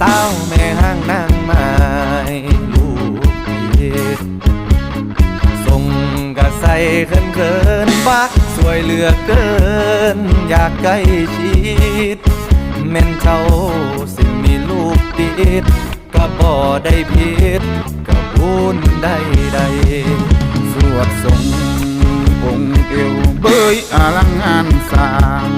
สาแม่ห้างนางไม้ลูกเอ็ดส่งกระใสเขินเขินๆว่าสวยเหลือเกิน อยากใกล้ชิดแม่นเจ้าสิมีลูกติดก็บ่ได้ผิดก็บุญได้ใดสวดทรงองเอวเบยอลังงานสร้าง